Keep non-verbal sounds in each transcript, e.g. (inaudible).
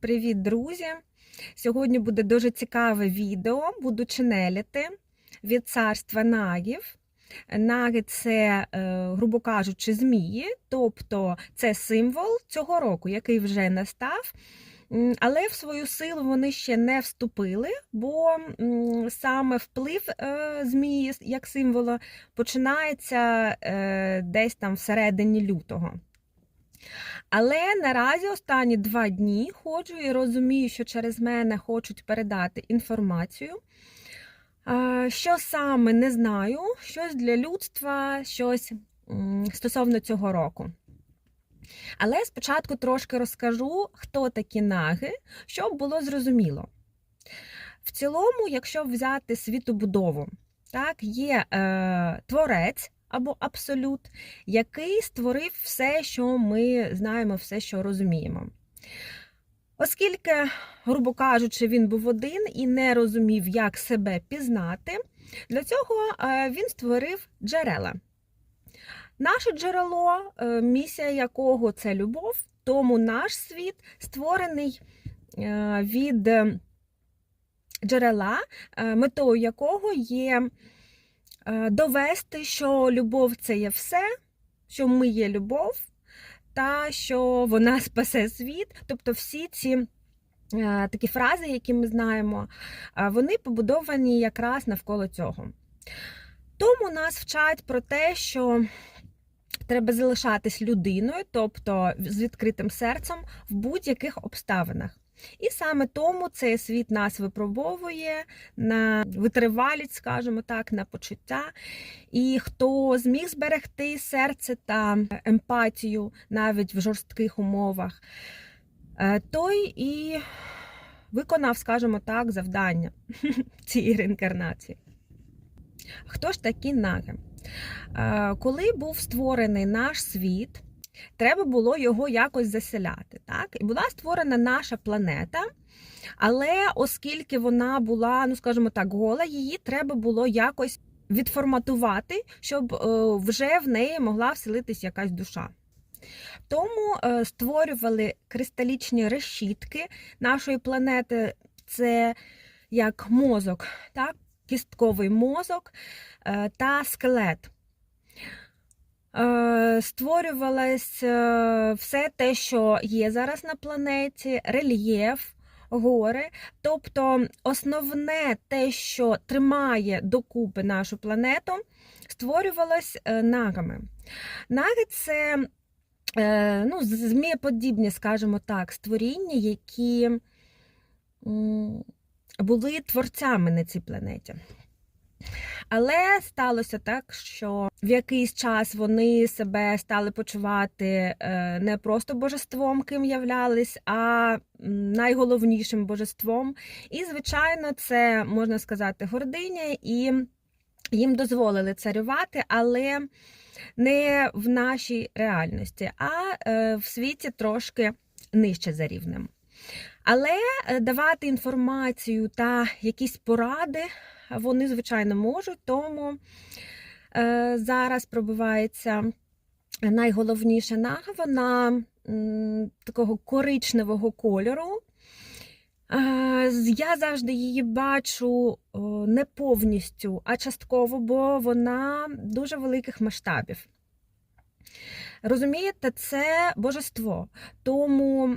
Привіт, друзі! Сьогодні буде дуже цікаве відео. Буду ченелити від царства нагів. Наги це, е, грубо кажучи, змії, тобто це символ цього року, який вже настав. Але в свою силу вони ще не вступили, бо саме вплив е, змії як символа починається е, десь там всередині лютого. Але наразі останні два дні ходжу і розумію, що через мене хочуть передати інформацію. Що саме не знаю, щось для людства, щось стосовно цього року. Але спочатку трошки розкажу, хто такі наги, щоб було зрозуміло. В цілому, якщо взяти світобудову, так, є е, творець або абсолют, який створив все, що ми знаємо, все, що розуміємо. Оскільки, грубо кажучи, він був один і не розумів, як себе пізнати, для цього е, він створив джерела. Наше джерело, е, місія якого це любов, тому наш світ створений е, від джерела, метою якого є довести, що любов це є все, що ми є любов, та що вона (laughs) спасе світ. Тобто всі ці е, такі фрази, які ми знаємо, е, вони побудовані якраз навколо цього. Тому нас вчать про те, що треба залишатись людиною, тобто з відкритим серцем в будь-яких обставинах. І саме тому цей світ нас випробовує на витривалість, скажімо так, на почуття. І хто зміг зберегти серце та емпатію навіть в жорстких умовах, е, той і виконав, скажімо так, завдання (laughs) цієї реінкарнації. Хто ж такі наги? Е, Коли був створений наш світ, треба було його якось заселяти. Так? І була створена наша планета, але оскільки вона була, ну скажімо так, гола, її треба було якось відформатувати, щоб е, вже в неї могла вселитись якась душа. Тому е, створювали кристалічні решітки нашої планети, це як мозок, так? кістковий мозок е, та скелет. Е, Створювалось е, все те, що є зараз на планеті, рельєф, гори. Тобто основне те, що тримає докупи нашу планету, створювалось е, нагами. Наги це ну, змієподібні, скажімо так, створіння, які були творцями на цій планеті. Але сталося так, що в якийсь час вони себе стали почувати е, не просто божеством, ким являлись, а найголовнішим божеством. І, звичайно, це можна сказати гординя, і їм дозволили царювати, але не в нашій реальності, а е, в світі трошки нижче за рівнем. Але е, давати інформацію та якісь поради вони, звичайно, можуть, тому е, зараз пробивається найголовніша нага, вона такого коричневого кольору. Е, я завжди її бачу не повністю, а частково, бо вона дуже великих масштабів. Розумієте, це божество, тому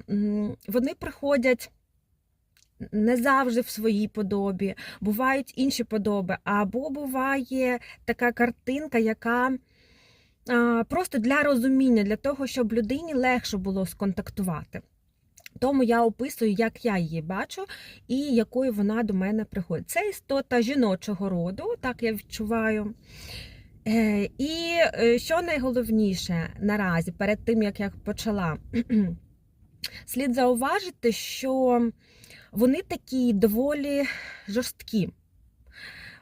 вони приходять не завжди в своїй подобі, бувають інші подоби, або буває така картинка, яка а, просто для розуміння, для того, щоб людині легше було сконтактувати. Тому я описую, як я її бачу і якою вона до мене приходить. Це істота жіночого роду, так я відчуваю. Е, І е, що найголовніше наразі, перед тим як я почала, (clears throat) слід зауважити, що вони такі доволі жорсткі.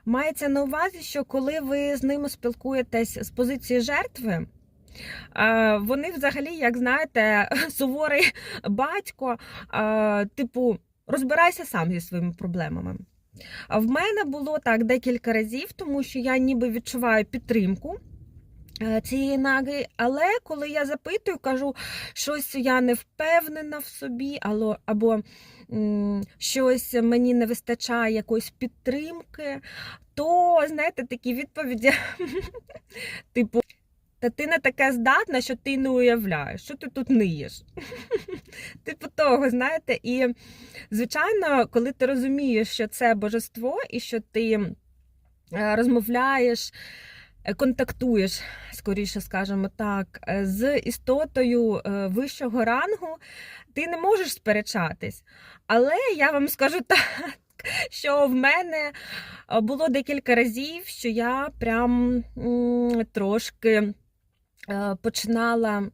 Мається на увазі, що коли ви з ними спілкуєтесь з позиції жертви, вони взагалі, як знаєте, (laughs) суворий батько, типу, розбирайся сам зі своїми проблемами. В мене було так декілька разів, тому що я ніби відчуваю підтримку е, цієї наги. Але коли я запитую, кажу, щось я не впевнена в собі, або щось мені не вистачає якоїсь підтримки, то, знаєте, такі відповіді, (laughs) типу, та ти не таке здатна, що ти не уявляєш, що ти тут ниєш. (laughs) Типу того, знаєте, і звичайно, коли ти розумієш, що це божество, і що ти е, розмовляєш, е, контактуєш, скоріше скажемо так, е, з істотою вищого рангу, ти не можеш сперечатись. Але я вам скажу (laughs) так, що в мене було декілька разів, що я прям трошки починала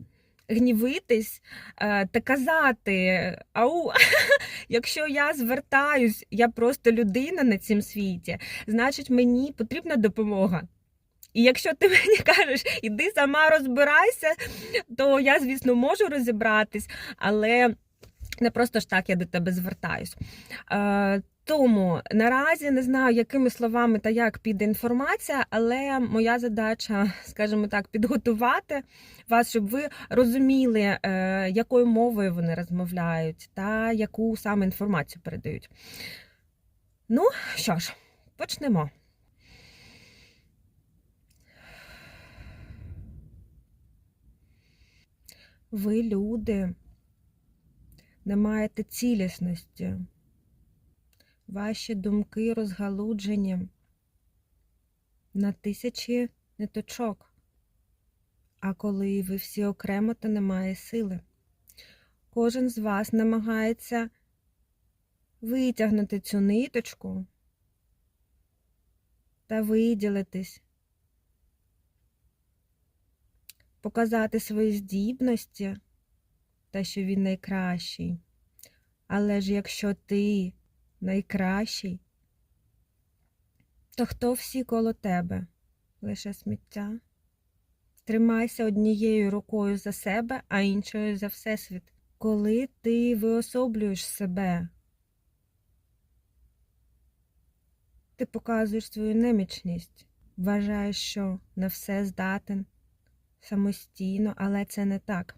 гнівитись е, та казати: ау, (laughs) якщо я звертаюсь, я просто людина на цім світі, значить мені потрібна допомога. І якщо ти (laughs) мені кажеш, іди сама розбирайся, то я, звісно, можу розібратись, але не просто ж так я до тебе звертаюсь. Тому наразі не знаю, якими словами та як піде інформація, але моя задача, скажімо так, підготувати вас, щоб ви розуміли, е, якою мовою вони розмовляють та яку саме інформацію передають. Ну що ж, почнемо. Ви люди не маєте цілісності. Ваші думки розгалуджені на тисячі ниточок. А коли ви всі окремо, то немає сили. Кожен з вас намагається витягнути цю ниточку та виділитись, показати свої здібності та що він найкращий. Але ж якщо ти найкращий, то хто всі коло тебе? Лише сміття. Тримайся однією рукою за себе, а іншою за всесвіт. Коли ти виособлюєш себе, ти показуєш свою немічність, вважаєш, що на все здатен самостійно, але це не так.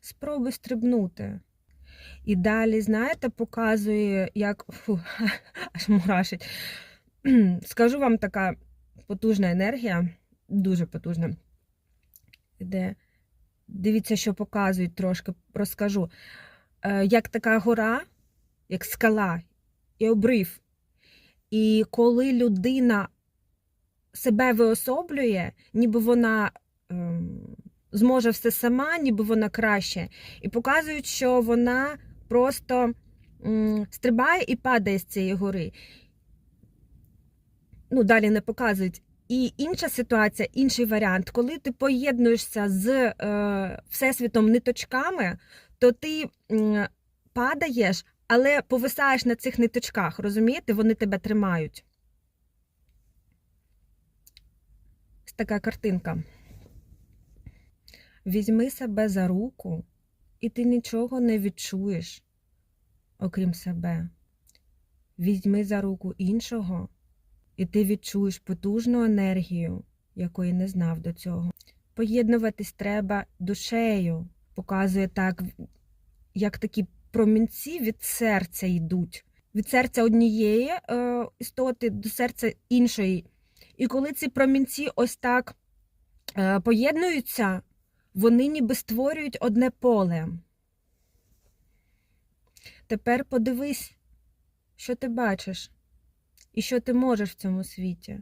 Спробуй стрибнути. І далі, знаєте, показує, як фу, (laughs) аж мурашить. (clears throat) Скажу вам така потужна енергія, дуже потужна. Де, дивіться, що показують трошки, розкажу. Е, Як така гора, як скала і обрив. І коли людина себе виособлює, ніби вона ем, зможе все сама, ніби вона краще, і показують, що вона просто стрибає і падає з цієї гори. Ну, далі не показують. І інша ситуація, інший варіант, коли ти поєднуєшся з е, всесвітом ниточками, то ти м, падаєш, але повисаєш на цих ниточках, розумієте? Вони тебе тримають. Така картинка. Візьми себе за руку, і ти нічого не відчуєш, окрім себе. Візьми за руку іншого, і ти відчуєш потужну енергію, якої не знав до цього. Поєднуватись треба душею, показує так, як такі промінці від серця йдуть. Від серця однієї е, істоти до серця іншої. І коли ці промінці ось так е, поєднуються, вони ніби створюють одне поле. Тепер подивись, що ти бачиш і що ти можеш в цьому світі.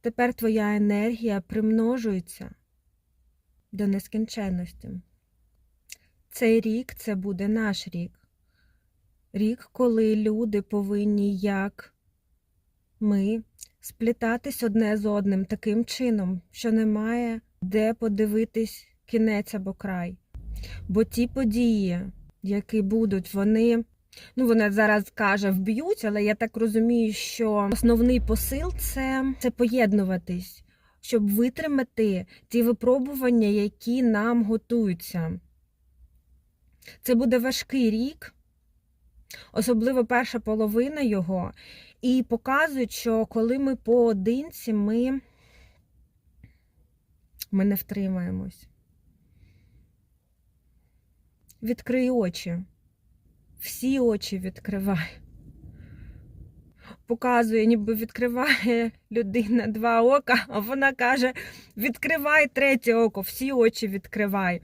Тепер твоя енергія примножується до нескінченності. Цей рік це буде наш рік. Рік, коли люди повинні, як ми, сплітатись одне з одним таким чином, що немає де подивитись кінець або край. Бо ті події, які будуть, вони, ну вона зараз каже, вб'ють, але я так розумію, що основний посил це, це поєднуватись, щоб витримати ті випробування, які нам готуються. Це буде важкий рік, особливо перша половина його, і показують, що коли ми поодинці, ми Ми не втримаємось. Відкрий очі. Всі очі відкривай. Показує, ніби відкриває людина два ока, а вона каже: відкривай третє око, всі очі відкривай.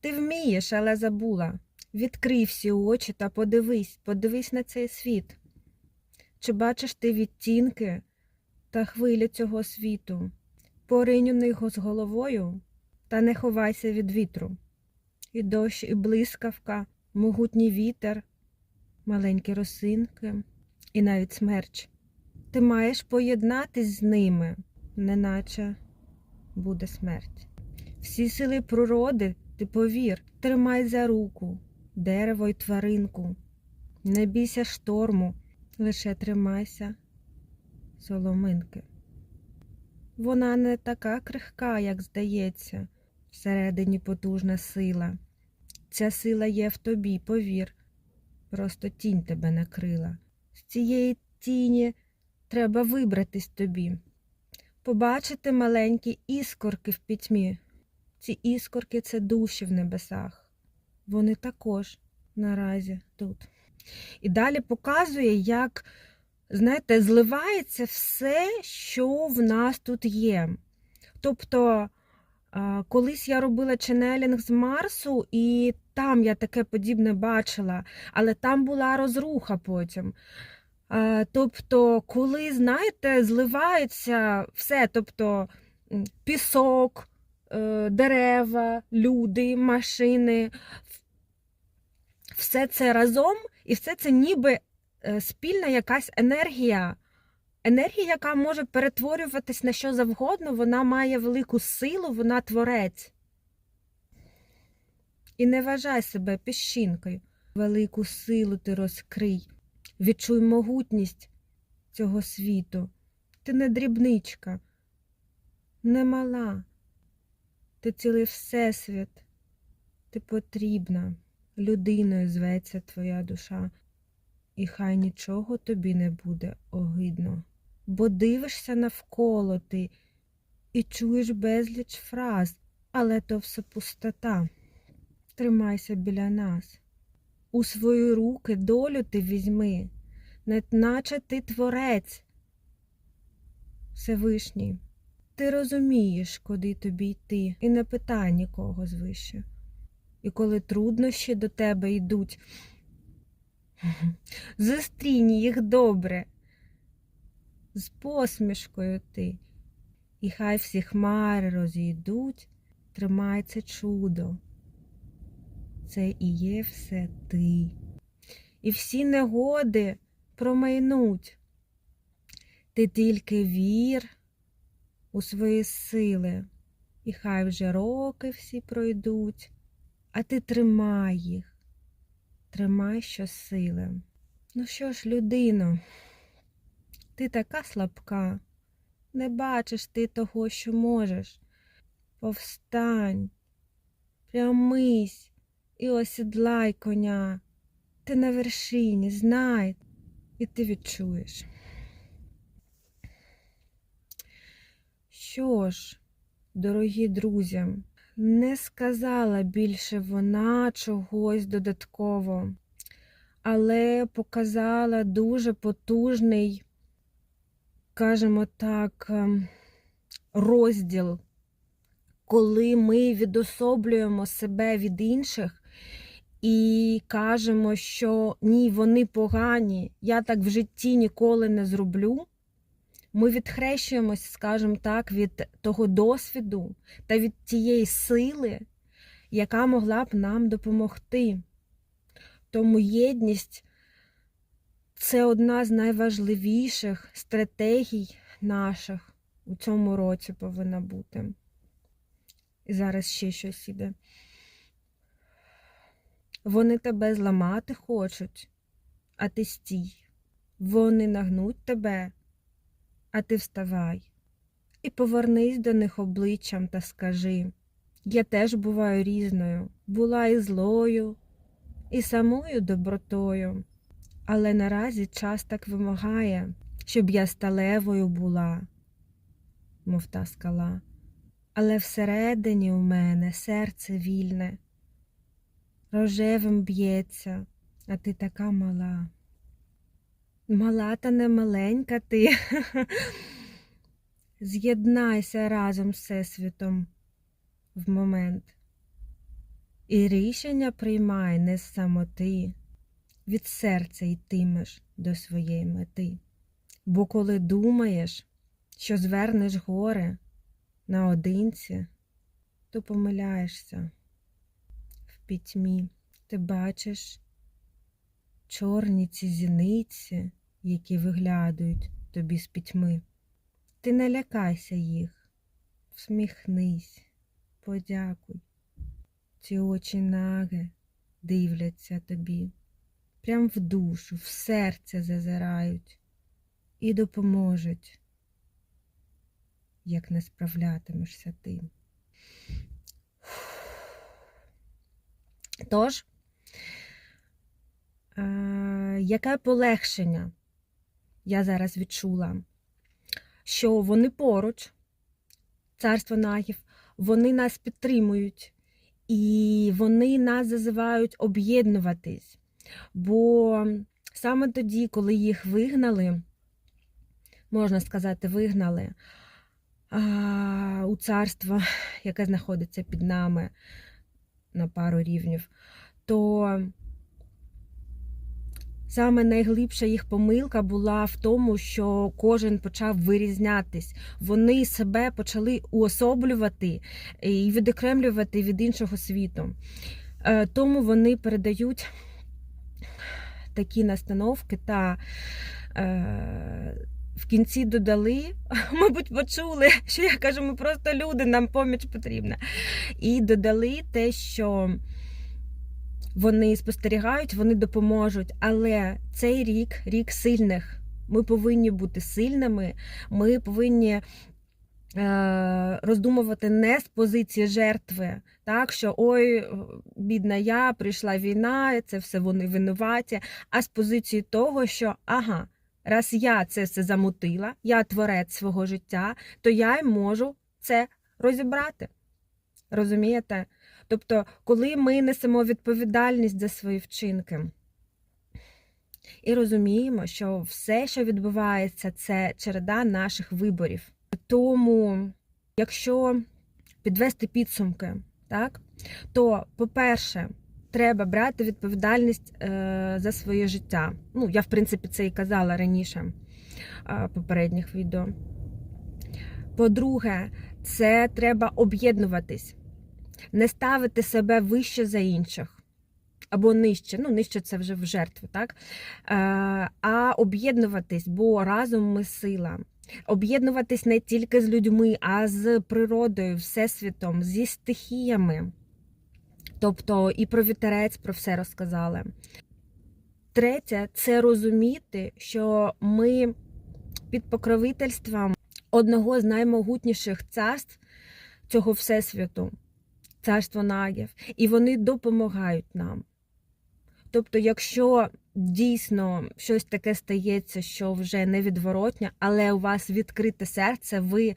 Ти вмієш, але забула. Відкрий всі очі та подивись, подивись на цей світ. Чи бачиш ти відтінки та хвилі цього світу? Поринь у них з головою та не ховайся від вітру. І дощ, і блискавка, могутній вітер, маленькі росинки і навіть смерч. Ти маєш поєднатись з ними, неначе буде смерть. Всі сили природи, ти повір, тримай за руку, дерево й тваринку. Не бійся шторму, лише тримайся соломинки. Вона не така крихка, як здається, всередині потужна сила. Ця сила є в тобі, повір, просто тінь тебе накрила. З цієї тіні треба вибратись тобі, побачити маленькі іскорки в пітьмі. Ці іскорки це душі в небесах. Вони також наразі тут. І далі показує, як, знаєте, зливається все, що в нас тут є. Тобто, колись я робила ченелінг з Марсу, і там я таке подібне бачила, але там була розруха потім. Тобто, коли, знаєте, зливається все, тобто пісок, е, дерева, люди, машини, все це разом, і все це ніби е, спільна якась енергія. Енергія, яка може перетворюватись на що завгодно, вона має велику силу, вона творець. І не вважай себе піщинкою. Велику силу ти розкрий. Відчуй могутність цього світу. Ти не дрібничка, не мала. Ти цілий всесвіт. Ти потрібна. Людиною зветься твоя душа. І хай нічого тобі не буде огидно. Бо дивишся навколо ти і чуєш безліч фраз, але то все пустота. Тримайся біля нас. У свої руки долю ти візьми, наче ти творець. Всевишній, ти розумієш, куди тобі йти, і не питай нікого звище. І коли труднощі до тебе йдуть, зустрінь їх добре, з посмішкою ти, і хай всі хмари розійдуть, тримай це чудо. Це і є все ти. І всі негоди промайнуть. Ти тільки вір у свої сили, і хай вже роки всі пройдуть, а ти тримай їх, тримай щосили. Ну що ж, людино, ти така слабка, не бачиш ти того, що можеш. Повстань, прямись і осідлай коня. Ти на вершині, знай, і ти відчуєш. Що ж, дорогі друзі, не сказала більше вона чогось додатково, але показала дуже потужний, скажімо так, ем, розділ, коли ми відособлюємо себе від інших і кажемо, що ні, вони погані, я так в житті ніколи не зроблю. Ми відхрещуємось, скажімо так, від того досвіду та від тієї сили, яка могла б нам допомогти. Тому єдність це одна з найважливіших стратегій наших у цьому році повинна бути. І зараз ще щось іде. Вони тебе зламати хочуть, а ти стій. Вони нагнуть тебе, а ти вставай. І повернись до них обличчям та скажи я теж буваю різною, була і злою, і самою добротою, але наразі час так вимагає, щоб я сталевою була, мов та скала. Але всередині у мене серце вільне, рожевим б'ється, а ти така мала. Мала та не маленька ти. (laughs) З'єднайся разом з Всесвітом в момент. І рішення приймай не з самоти, від серця йтимеш до своєї мети. Бо коли думаєш, що звернеш горе наодинці, то помиляєшся в пітьмі. Ти бачиш чорні ці зіниці, які виглядають тобі з пітьми. Ти не лякайся їх, всміхнись, подякуй. Ці очі наги дивляться тобі, прям в душу, в серце зазирають і допоможуть, як не справлятимешся ти. Тож, яке полегшення я зараз відчула, що вони поруч, царство нагів, вони нас підтримують. І вони нас зазивають об'єднуватись. Бо саме тоді, коли їх вигнали, можна сказати, вигнали а, у царство, яке знаходиться під нами на пару рівнів, то саме найглибша їх помилка була в тому, що кожен почав вирізнятись. Вони себе почали уособлювати і відокремлювати від іншого світу. Е, Тому вони передають такі настановки та е, в кінці додали, (laughs) мабуть, почули, що я кажу, ми просто люди, нам поміч потрібна. І додали те, що вони спостерігають, вони допоможуть. Але цей рік рік сильних. Ми повинні бути сильними, ми повинні е, роздумувати не з позиції жертви, так що ой, бідна я, прийшла війна, це все вони винуваті, а з позиції того, що ага, раз я це все замутила, я творець свого життя, то я й можу це розібрати. Розумієте? Тобто, коли ми несемо відповідальність за свої вчинки і розуміємо, що все, що відбувається, це череда наших виборів. Тому, якщо підвести підсумки, так, то, по-перше, треба брати відповідальність е, за своє життя. Ну, я, в принципі, це і казала раніше е, попередніх відео. По-друге, це треба об'єднуватись не ставити себе вище за інших. Або нижче, ну, нижче це вже в жертву, так? Е, а об'єднуватись, бо разом ми сила. Об'єднуватись не тільки з людьми, а з природою, всесвітом, зі стихіями. Тобто і про вітерець, про все розказали. Третє це розуміти, що ми під покровительством одного з наймогутніших царств цього всесвіту царство нагів, і вони допомагають нам. Тобто, якщо дійсно щось таке стається, що вже невідворотне, але у вас відкрите серце, ви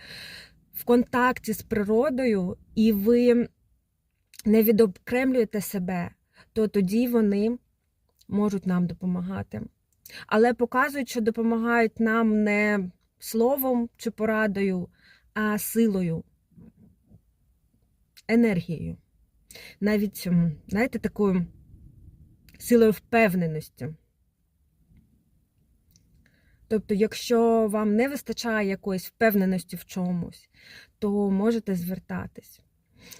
в контакті з природою, і ви не відокремлюєте себе, то тоді вони можуть нам допомагати. Але показують, що допомагають нам не словом чи порадою, а силою енергією. Навіть, знаєте, такою силою впевненості. Тобто, якщо вам не вистачає якоїсь впевненості в чомусь, то можете звертатись.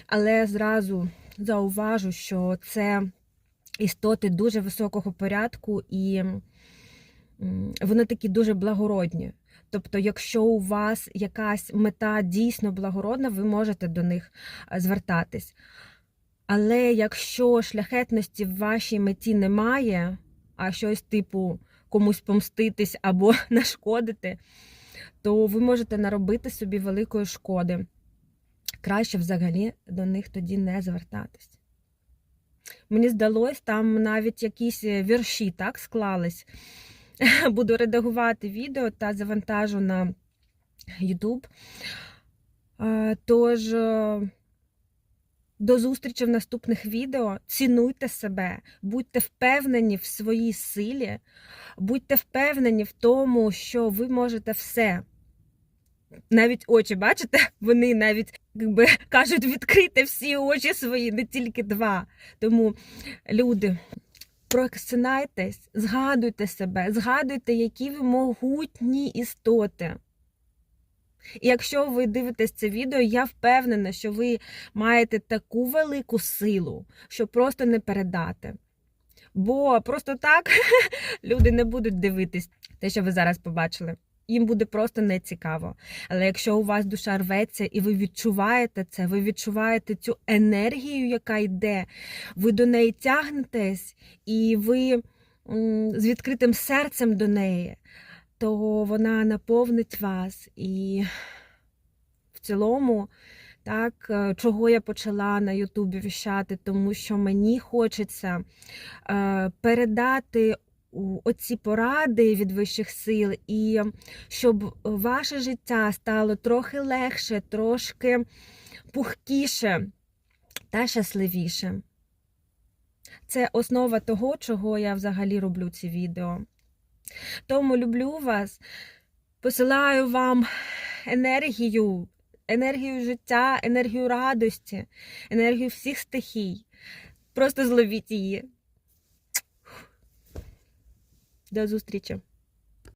Але зразу зауважу, що це істоти дуже високого порядку, і вони такі дуже благородні. Тобто, якщо у вас якась мета дійсно благородна, ви можете до них звертатись. Але якщо шляхетності в вашій меті немає, а щось типу комусь помститись або (laughs) нашкодити, то ви можете наробити собі великої шкоди. Краще взагалі до них тоді не звертатись. Мені здалось, там навіть якісь вірші так склались. (laughs) Буду редагувати відео та завантажу на YouTube. Тож е, до зустрічі в наступних відео. Цінуйте себе, будьте впевнені в своїй силі, будьте впевнені в тому, що ви можете все. Навіть очі, бачите, (laughs) вони навіть якби, кажуть відкрити всі очі свої, не тільки два. Тому, люди, проксинайтесь, згадуйте себе, згадуйте, які ви могутні істоти. І якщо ви дивитесь це відео, я впевнена, що ви маєте таку велику силу, що просто не передати. Бо просто так (laughs) люди не будуть дивитись те, що ви зараз побачили. Їм буде просто нецікаво. Але якщо у вас душа рветься і ви відчуваєте це, ви відчуваєте цю енергію, яка йде, ви до неї тягнетесь, і ви з відкритим серцем до неї, то вона наповнить вас. І в цілому, так, е, чого я почала на Ютубі віщати, тому що мені хочеться е, передати оці поради від вищих сил, і щоб ваше життя стало трохи легше, трошки пухкіше та щасливіше. Це основа того, чого я взагалі роблю ці відео. Тому люблю вас, посилаю вам енергію, енергію життя, енергію радості, енергію всіх стихій. Просто зловіть її. До зустрічі!